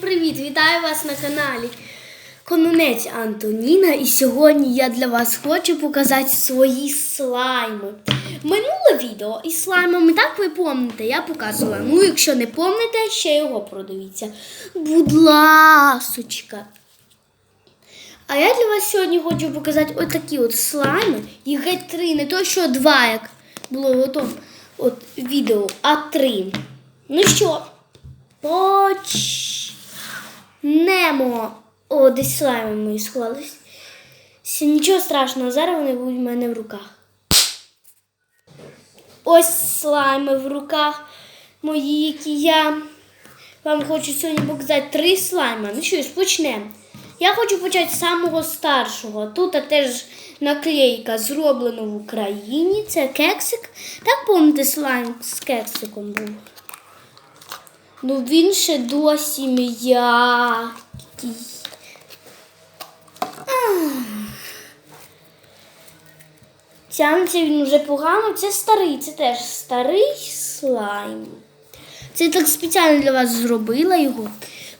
Привіт, вітаю вас на каналі Конунець Антоніна. І сьогодні я для вас хочу показати свої слайми. Минуле відео із слаймами, так ви помните, я показувала. Ну, якщо не помните, ще його продивіться. Будь ласочка. А я для вас сьогодні хочу показати отакі от слайми. Їх геть три, не то що два, як було готово от відео, а три. Ну що, почнемо. О, десь слайми мої склались. Нічого страшного, зараз вони будуть в мене в руках. Ось слайми в руках мої, які я вам хочу сьогодні показати три слайми. Ну що ж, почнемо. Я хочу почати з самого старшого. Тут теж наклейка зроблена в Україні. Це кексик. Так помните, слайм з кексиком був. Ну він ще досі м'який. Ах. Тягнеться він уже погано. Це старий, це теж старий слайм. Це я так спеціально для вас зробила його.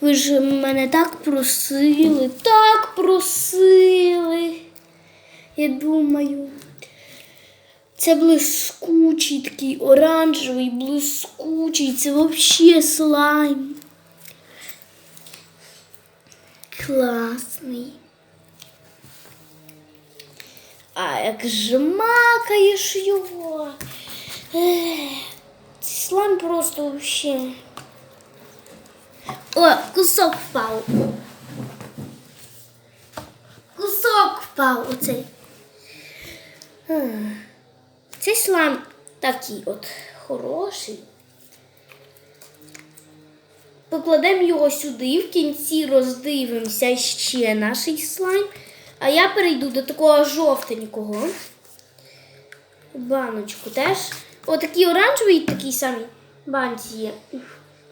Ви ж мене так просили, так просили. Я думаю. Це блискучий такий оранжевий, блискучий. Це взагалі слайм. Класний. А як жмакаєш його. Цей слайм просто вообще. О, кусок впав. Кусок впав оцей. Цей слайм такий от хороший. Покладемо його сюди, в кінці роздивимося ще наш слайм. А я перейду до такого жовтенького. Баночку теж. Отакий оранжевий такий самий банці є.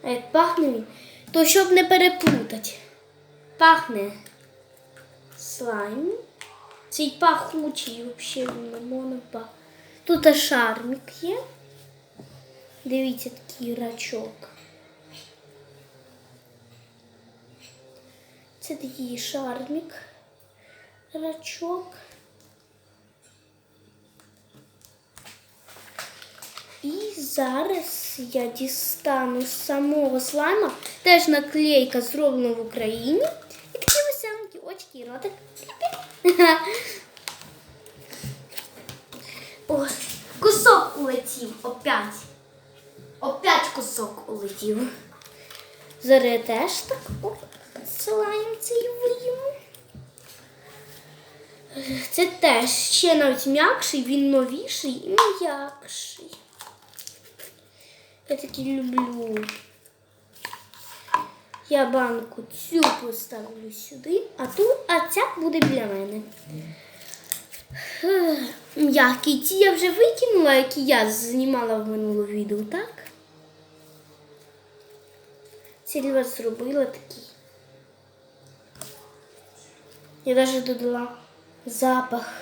А як пахне він, то щоб не переплутати. Пахне слайм. Цей пахучий взагалі лимоном пах. Тут шармік є. Дивіться такий рачок. Це такий шармік. Рачок. І зараз я дістану з самого слайма. Теж наклейка зроблена в Україні. І такі веселенькі очки і ротик. О, кусок улетів опять. Опять кусок улетів. Зараз теж так слайм цей вийму. Це теж ще навіть м'якший, він новіший і м'якший. Я такий люблю. Я банку цю поставлю сюди, а ту, а ця буде біля мене. М'який. Ті я вже викинула, які я знімала в минулому відео, так? Вас зробила такий. Я навіть додала запах.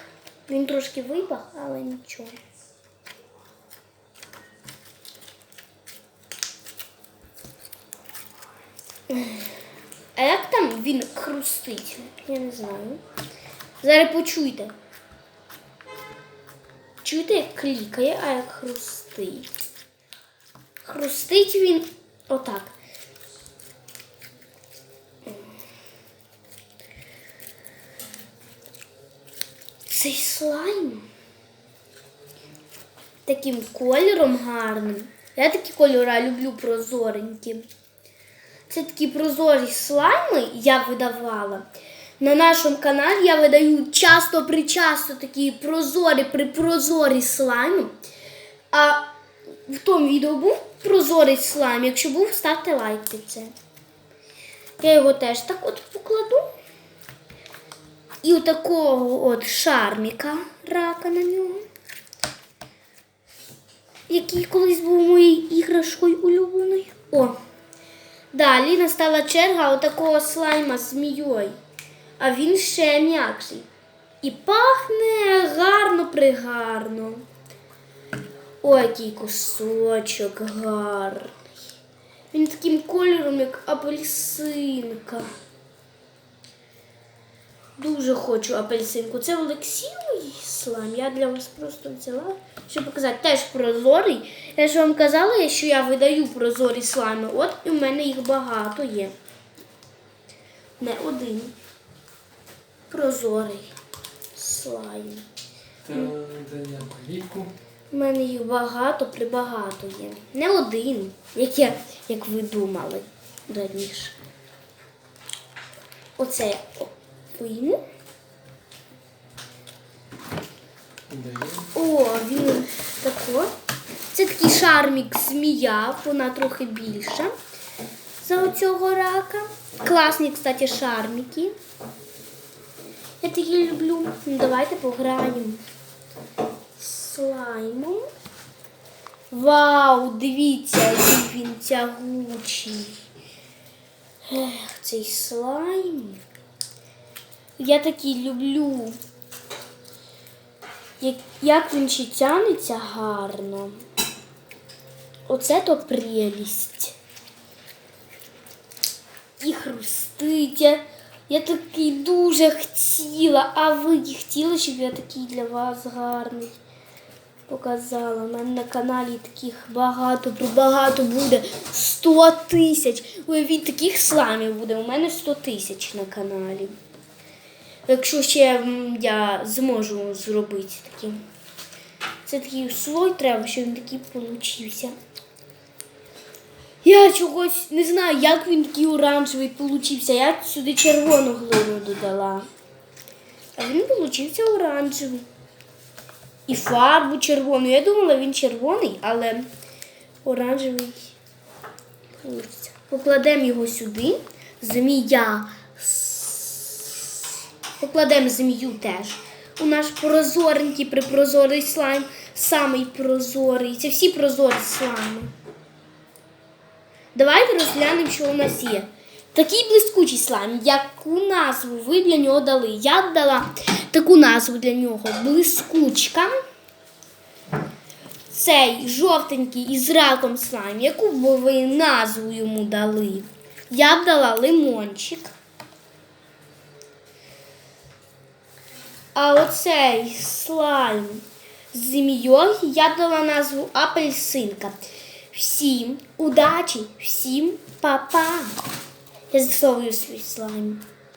Він трошки випах, але нічого. А як там він хрустить? Я не знаю. Зараз почуйте. Чуєте, як клікає, а як хрустить. Хрустить він отак. Цей слайм таким кольором гарним. Я такі кольори люблю прозоренькі. Це такі прозорі слайми я видавала. На нашому каналі я видаю часто причасто такі прозорі припрозорі слайми. А в тому відео був прозорий слайм. Якщо був, ставте лайк під це. Я його теж так от покладу. І отакого от шарміка рака на нього. Який колись був моєю іграшкою улюбленою. О! Далі настала черга отакого слайма змією. А він ще м'якший. І пахне гарно пригарно. Ой, який кусочок гарний. Він таким кольором, як апельсинка. Дуже хочу апельсинку. Це Олексійовий слайм. Я для вас просто взяла, щоб показати. Теж прозорий. Я ж вам казала, що я видаю прозорі слайми. От і в мене їх багато є. Не один. Прозорий слайм. Та даємо ліку. У мене їх багато, прибагато є. Не один, як, я, як ви думали раніше. Оце я вийму. О, він тако. Це такий шармік змія, вона трохи більша за оцього рака. Класні, кстати, шарміки. Я такі люблю. Ну, давайте пограємо слаймом. Вау, дивіться, який він тягучий. Ех, цей слайм. Я такий люблю. Як він ще тянеться гарно. Оце то прелість. І хрустить. Я, такий дуже хотіла, а ви хотіли, щоб я такий для вас гарний показала. У мене на каналі таких багато, багато буде. 100 тисяч. Уявіть, таких сламів буде. У мене 100 тисяч на каналі. Якщо ще я зможу зробити такий. Це такий слой треба, щоб він такий получився. Я чогось не знаю, як він такий оранжевий получився. Я сюди червону глину додала. А він получився оранжевий. І фарбу червону. Я думала, він червоний, але оранжевий. Покладемо його сюди. Змія. Покладемо змію теж. У наш прозоренький припрозорий слайм. Самий прозорий. Це всі прозорі слайми. Давайте розглянемо, що у нас є. Такий блискучий слайм, яку назву ви для нього дали? Я дала таку назву для нього блискучка. Цей жовтенький із раком слайм, яку б ви назву йому дали? Я б дала лимончик. А оцей слайм з змією я б дала назву апельсинка. Всім удачі, всім па-па. Я засовую свій слайм.